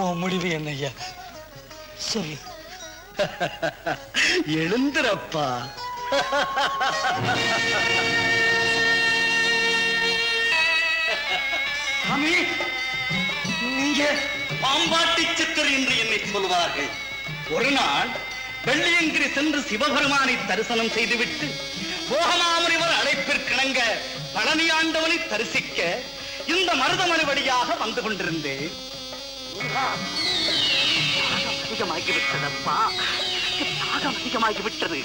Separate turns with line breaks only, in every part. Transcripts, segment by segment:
உன் முடிவு என்னய்யா சொல்லு.
எழுந்திரப்பா சாமி நீங்க பாம்பாட்டி சித்தர் என்று என்னை சொல்வார்கள். ஒரு நாள் வெள்ளியங்கிரி சென்று சிவபெருமானை தரிசனம் செய்துவிட்டு போகமாமுனிவர் அழைப்பிற்கிணங்க பழனி ஆண்டவனை தரிசிக்க இந்த மருதமலை வழியாக வந்து கொண்டிருந்தேன். அதிகமாகி விட்டதப்பா தாகம் அதிகமாகி விட்டது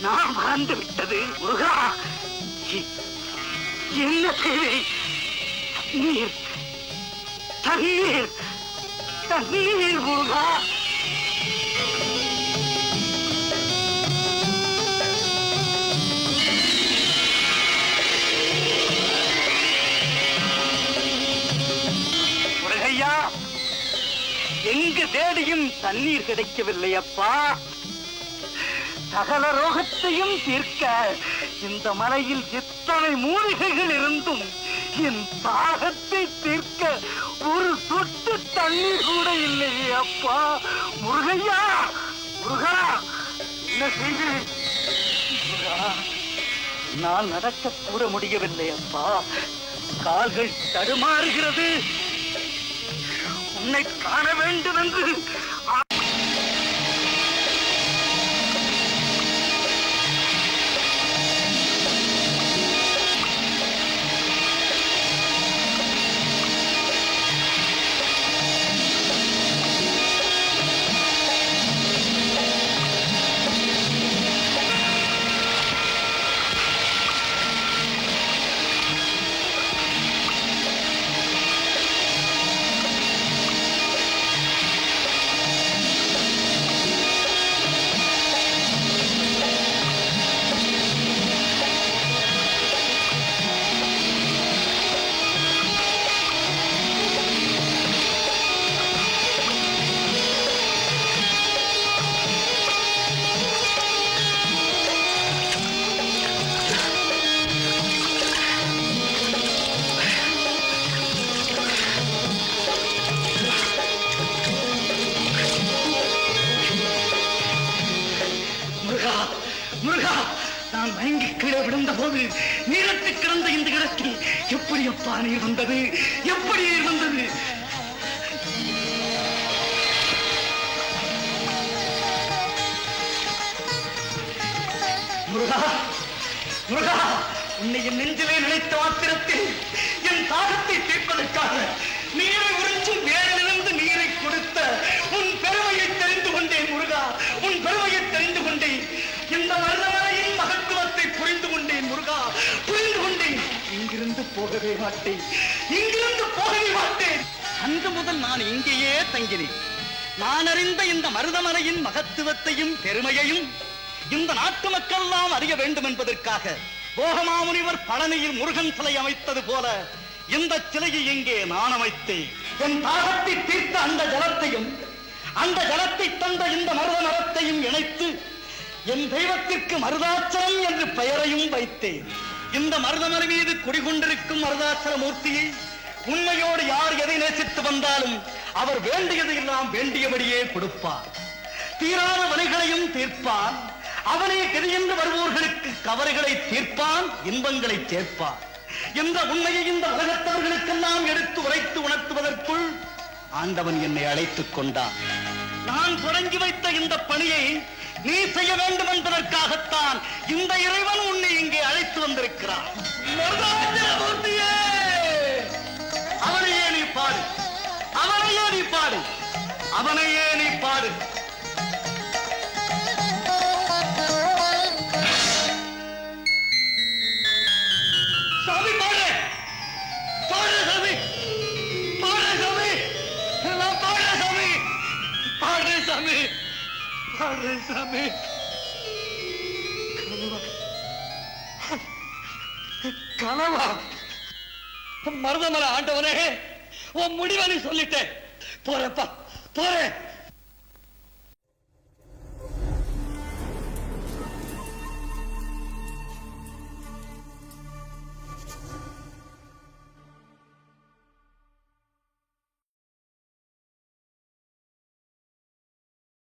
நான் மறந்து விட்டது முருகா. என்ன தேவை தண்ணீர். தண்ணீர். தண்ணீர் முருகா. எங்கு தேடியும் தண்ணீர் கிடைக்கவில்லை அப்பா. சகல ரோகத்தையும் தீர்க்க இந்த மலையில் எத்தனை மூலிகைகள் இருந்தும் என் தாகத்தை தீர்க்க ஒரு சொட்டு தண்ணீர் கூட இல்லையே அப்பா. முருகையா முருகா என்ன செய்கிறேன் நான் நடக்க கூட முடியவில்லை அப்பா. கால்கள் தடுமாறுகிறது. உன்னை காண வேண்டும் என்று நான் மயங்கி கீழே விழுந்த போது நீரத்து கிடந்த இந்த இடத்தில் எப்படி அப்பா நீர் வந்தது? எப்படி நீர் வந்தது? முருகா முருகா உன்னை என் நெஞ்சிலே நினைத்த மாத்திரத்தில் என் தாகத்தை தீர்ப்பதற்காக நீரை உறிஞ்சும் வேறு போகவே மாட்டேன். இங்கிருந்து போகவே மாட்டேன். அன்று முதல் நான் இங்கேயே தங்கினேன். நான் அறிந்த இந்த மருதமலையின் மகத்துவத்தையும் பெருமையையும் இந்த நாட்டு மக்கள் எல்லாம் அறிய வேண்டும் என்பதற்காக போகமாமுனிவர் பழனியில் முருகன் சிலை அமைத்தது போல இந்த சிலையை இங்கே நான் அமைத்தேன். என் தாகத்தை தீர்த்த அந்த ஜலத்தையும் அந்த ஜலத்தை தந்த இந்த மருத மரத்தையும் இணைத்து என் தெய்வத்திற்கு மருதாச்சலம் என்று பெயரையும் வைத்தேன். இந்த மருதமலை மீது குடிகொண்டிருக்கும் மருதாச்சல மூர்த்தியை உண்மையோடு யார் எதை நேசித்து வந்தாலும் அவர் வேண்டியது எல்லாம் வேண்டியபடியே கொடுப்பார். தீராத வழிகளையும் தீர்ப்பான். அவனே கதியென்று வருவோர்களுக்கு கவலைகளை தீர்ப்பான் இன்பங்களை சேர்ப்பான். என்ற உண்மையை இந்த உலகத்தவர்களுக்கெல்லாம் எடுத்து உரைத்து உணர்த்துவதற்குள் ஆண்டவன் என்னை அழைத்துக் கொண்டான். நான் தொடங்கி வைத்த இந்த பணியை நீ செய்ய வேண்டும் என்பதற்காகத்தான் இந்த இறைவன் உன்னை இங்கே அழைத்து வந்திருக்கிறான் மருதாச்சலமூர்த்தியே! அவனையே நீ பாடு. அவனையே நீ பாடு. அவனையே நீ பாடு. சாமி பாடு பாடு சாமி. கனவா? மருதமலை ஆண்டவனே உன் முடிவை நீ சொல்லிட்டேன். போறப்பா போறேன்.